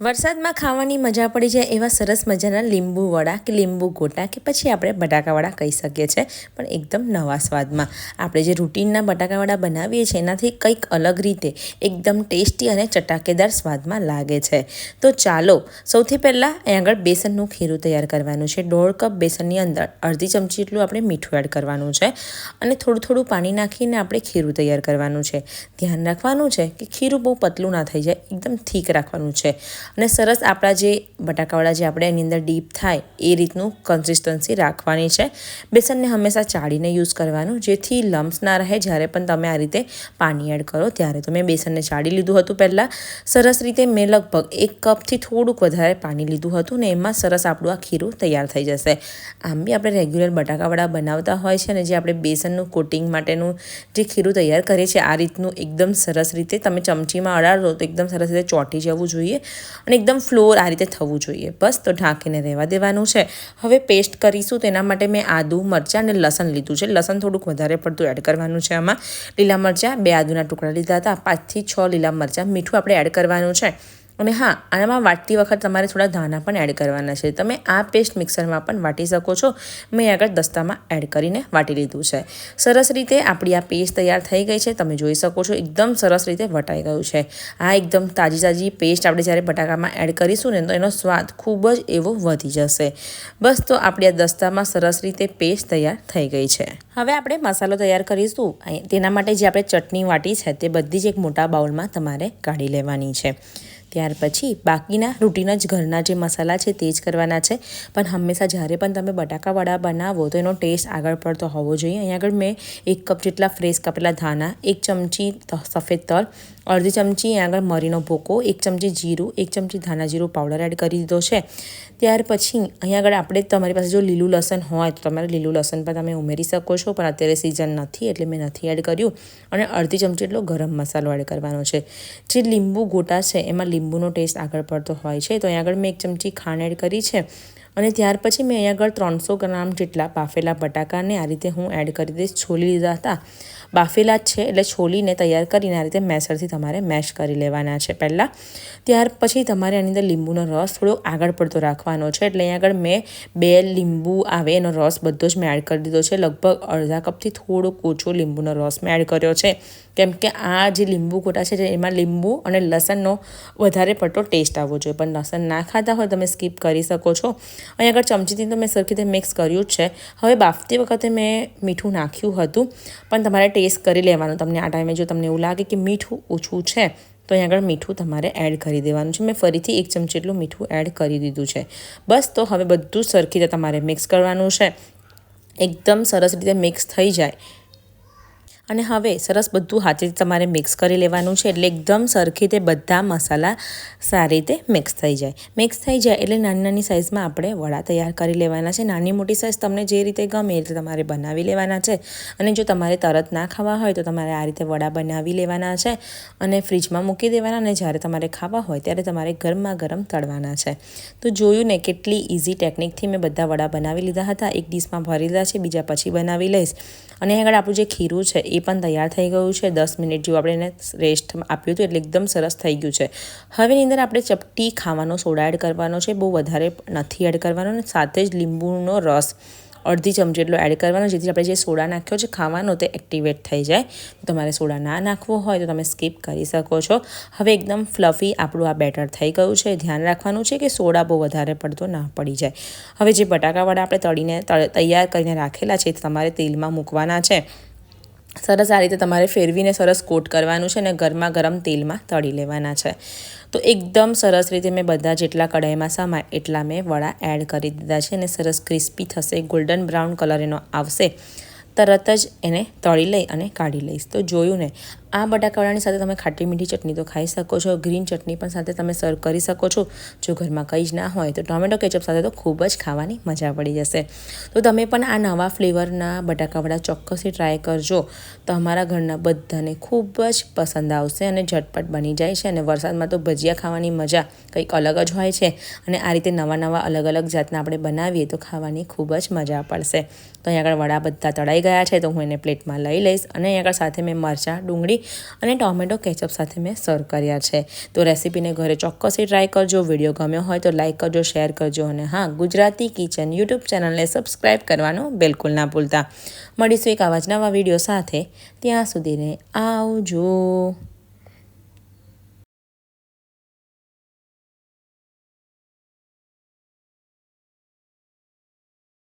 વરસાદમાં ખાવાની મજા પડી જાય એવા સરસ મજાના લીંબુ વડા કે લીંબુ ગોટા કે પછી આપણે બટાકાવાળા કહી શકીએ છીએ, પણ એકદમ નવા સ્વાદમાં. આપણે જે રૂટીનના બટાકાવડા બનાવીએ છીએ, એનાથી કંઈક અલગ રીતે, એકદમ ટેસ્ટી અને ચટાકેદાર સ્વાદમાં લાગે છે. તો ચાલો, સૌથી પહેલાં અહીં આગળ બેસનનું ખીરું તૈયાર કરવાનું છે. દોઢ કપ બેસનની અંદર અડધી ચમચી એટલું આપણે મીઠું એડ કરવાનું છે અને થોડું થોડું પાણી નાખીને આપણે ખીરું તૈયાર કરવાનું છે. ધ્યાન રાખવાનું છે કે ખીરું બહુ પતલું ના થઈ જાય, એકદમ થીક રાખવાનું છે. અને સરસ આપણા જે બટાકાવાળા જે આપણે એની અંદર ડીપ થાય, એ રીતનું કન્સિસ્ટન્સી રાખવાની છે. બેસનને હંમેશા ચાળીને યુઝ કરવાનું, જેથી લમ્સ ના રહે. જ્યારે પણ તમે આ રીતે પાણી એડ કરો, ત્યારે તો મેં બેસનને ચાળી લીધું હતું પહેલાં. સરસ રીતે મેં લગભગ એક કપથી થોડુંક વધારે પાણી લીધું હતું ને એમાં સરસ આપણું આ ખીરું તૈયાર થઈ જશે. આમ બી આપણે રેગ્યુલર બટાકાવાળા બનાવતા હોય છે ને, જે આપણે બેસનનું કોટિંગ માટેનું જે ખીરું તૈયાર કરીએ છીએ, આ રીતનું એકદમ સરસ રીતે તમે ચમચીમાં અડાડો તો એકદમ સરસ રીતે ચોંટી જવું જોઈએ. અને એકદમ ફ્લોર આ રીતે થવું જોઈએ. બસ, તો ઢાંકીને રહેવા દેવાનું છે. હવે પેસ્ટ કરીશું, તેના માટે મેં આદુ મરચાં અને લસણ લીધું છે. લસણ થોડુંક વધારે પડતું એડ કરવાનું છે આમાં. લીલા મરચાં, બે આદુના ટુકડા લીધા હતા. પાંચથી છ લીલા મરચાં મીઠું આપણે એડ કરવાનું છે. અને હા આનામાં વાટતી વખત તમારે થોડા ધાણા પણ એડ કરવાના છે. તમે આ પેસ્ટ મિક્સરમાં પણ વાટી શકો છો. મેં આગળ દસ્તામાં એડ કરીને વાટી લીધું છે. સરસ રીતે આપણી આ પેસ્ટ તૈયાર થઈ ગઈ છે. તમે જોઈ શકો છો, એકદમ સરસ રીતે વટાઈ ગયું છે. આ એકદમ તાજી તાજી પેસ્ટ આપણે જ્યારે બટાકામાં એડ કરીશું ને, તો એનો સ્વાદ ખૂબ જ એવો વધી જશે. બસ, તો આપણી આ દસ્તામાં સરસ રીતે પેસ્ટ તૈયાર થઈ ગઈ છે. હવે આપણે મસાલો તૈયાર કરીશું. તેના માટે જે આપણે ચટણી વાટી છે, તે બધી જ એક મોટા બાઉલમાં તમારે કાઢી લેવાની છે. ત્યાર પછી બાકીના રૂટીન જ ઘરના જે મસાલા છે તે જ કરવાના છે. પણ હંમેશા જ્યારે પણ તમે બટાકાવાળા બનાવો તો એનો ટેસ્ટ આગળ પડતો હોવો જોઈએ. અહીં આગળ મેં એક કપ જેટલા ફ્રેશ કપેલા ધાના એક ચમચી સફેદ તલ અડધી ચમચી આગળ મરીનો ભૂકો, એક ચમચી જીરું, એક ચમચી ધાણા જીરું પાવડર એડ કરી દીધો છે. ત્યાર પછી અહીંયા આગળ આપણે તમારી પાસે જો લીલું લસણ હોય તો તમારે લીલું લસણ પણ તમે ઉમેરી શકો છો, પણ અત્યારે સિઝન નથી એટલે મેં નથી એડ કર્યું. અને અડધી ચમચી એટલો ગરમ મસાલો એડ કરવાનો છે. જે લીંબુ ગોટા છે, એમાં લીંબુનો ટેસ્ટ આગળ પડતો હોય છે. તો અહીં આગળ મેં એક ચમચી ખાંડ એડ કરી છે. અને ત્યાર પછી મેં અહીંયા આગળ ત્રણસો ગ્રામ જેટલા બાફેલા બટાકાને આ રીતે હું એડ કરી દઈશ. છોલી લીધા હતા. બાફેલા જ છે એટલે છોલીને તૈયાર કરીને આ રીતે મેસરથી તમારે મેશ કરી લેવાના છે પહેલાં. ત્યાર પછી તમારે આની અંદર લીંબુનો રસ થોડો આગળ પડતો રાખવાનો છે. એટલે અહીં આગળ મેં બે લીંબુ આવે એનો રસ બધો જ મેં એડ કરી દીધો છે. લગભગ અડધા કપથી થોડોક ઓછો લીંબુનો રસ મેં એડ કર્યો છે. કેમ કે આ જે લીંબુ કોટા છે એમાં લીંબુ અને લસણનો વધારે પડતો ટેસ્ટ આવવો જોઈએ. પણ લસણ ના ખાતા હોય તમે સ્કીપ કરી શકો છો. અહીં આગળ ચમચીથી તો મેં સરખી રીતે મિક્સ કર્યું જ છે. હવે બાફતી વખતે મેં મીઠું નાખ્યું હતું, પણ તમારે ટેસ્ટ કરી લેવાનું તમને આ ટાઈમે જો તમને એવું લાગે કે મીઠું ઓછું છે, તો અહીં આગળ મીઠું તમારે એડ કરી દેવાનું છે. મેં ફરીથી એક ચમચી એટલું મીઠું એડ કરી દીધું છે. બસ તો હવે બધું સરખી રીતે તમારે મિક્સ કરવાનું છે. એકદમ સરસ રીતે મિક્સ થઈ જાય. અને હવે સરસ બધું હાથેથી તમારે મિક્સ કરી લેવાનું છે એટલે એકદમ સરખી રીતે બધા મસાલા સારી રીતે મિક્સ થઈ જાય. મિક્સ થઈ જાય એટલે નાની નાની સાઇઝમાં આપણે વડા તૈયાર કરી લેવાના છે. નાની મોટી સાઇઝ તમને જે રીતે ગમે એ રીતે તમારે બનાવી લેવાના છે. અને જો તમારે તરત ના ખાવા હોય તો તમારે આ રીતે વડા બનાવી લેવાના છે અને ફ્રીજમાં મૂકી દેવાના અને જ્યારે તમારે ખાવા હોય ત્યારે તમારે ગરમા ગરમ તળવાના છે. તો જોયું ને કેટલી ઇઝી ટેકનિકથી મેં બધા વડા બનાવી લીધા હતા. એક ડીશમાં ભરી લીધા છે, બીજા પછી બનાવી લઈશ. અને આગળ આપણું જે ખીરું છે એ પણ તૈયાર થઈ ગયું છે. દસ મિનિટ જેવું આપણે એને રેસ્ટ આપ્યું હતું એટલે એકદમ સરસ થઈ ગયું છે. હવેની અંદર આપણે ચપટી ખાવાનો સોડા એડ કરવાનો છે. બહુ વધારે નથી એડ કરવાનો અને સાથે જ લીંબુનો રસ અડધી ચમચી એટલો એડ કરવાનો જેથી આપણે જે સોડા નાખ્યો છે ખાવાનો તે એક્ટિવેટ થઈ જાય. તમારે સોડા ના નાખવો હોય તો તમે સ્કીપ કરી શકો છો. હવે એકદમ ફ્લફી આપણું આ બેટર થઈ ગયું છે. ધ્યાન રાખવાનું છે કે સોડા બહુ વધારે પડતો ના પડી જાય. હવે જે બટાકાવાળા આપણે તળીને તૈયાર કરીને રાખેલા છે તમારે તેલમાં મૂકવાના છે. સરસ આ રીતે તમારે ફેરવીને સરસ કોટ કરવાનું છે અને ગરમા ગરમ તેલમાં તળી લેવાના છે. તો એકદમ સરસ રીતે મેં બધા જેટલા કઢાઈમાં સમાય એટલા મેં વડા એડ કરી દીધા છે અને સરસ ક્રિસ્પી થશે, ગોલ્ડન બ્રાઉન કલર એનો આવશે. તરત જ એને તળી લઈ અને કાઢી લઈશ. તો જોયું ને આ બટાકાવડાની સાથે તમે ખાટી મીઠી ચટણી તો ખાઈ શકો છો. ગ્રીન ચટણી પણ સાથે તમે સર્વ કરી શકો છો. જો ઘરમાં કંઈ જ ના હોય તો ટોમેટો કેચઅપ સાથે તો ખૂબ જ ખાવાની મજા પડી જશે. તો તમે પણ આ નવા ફ્લેવરના બટાકાવડા ચોક્કસથી ટ્રાય કરજો. તો અમારા ઘરના બધાને ખૂબ જ પસંદ આવશે અને ઝટપટ બની જાય છે અને વરસાદમાં તો ભજીયા ખાવાની મજા કંઈક અલગ જ હોય છે. અને આ રીતે નવા નવા અલગ અલગ જાતના આપણે બનાવીએ તો ખાવાની ખૂબ જ મજા પડશે. તો અહીં આગળ વડા બધા તળાઈ ગયા છે તો હું એને પ્લેટમાં લઈ લઈશ અને અહીં આગળ સાથે મેં મરચાં ડુંગળી કરી અને ટોમેટો કેચઅપ સાથે મેં સર્વ કર્યા છે. તો રેસીપીને ઘરે ચોક્કસથી ટ્રાય કરજો. વીડિયો ગમ્યો હોય તો લાઇક કરજો, શેર કરજો અને હા, ગુજરાતી કિચન યુટ્યુબ ચેનલને સબસ્ક્રાઈબ કરવાનું બિલકુલ ના ભૂલતા. મળીશું એક આવા જ નવા વીડિયો સાથે. ત્યાં સુધીને આવજો.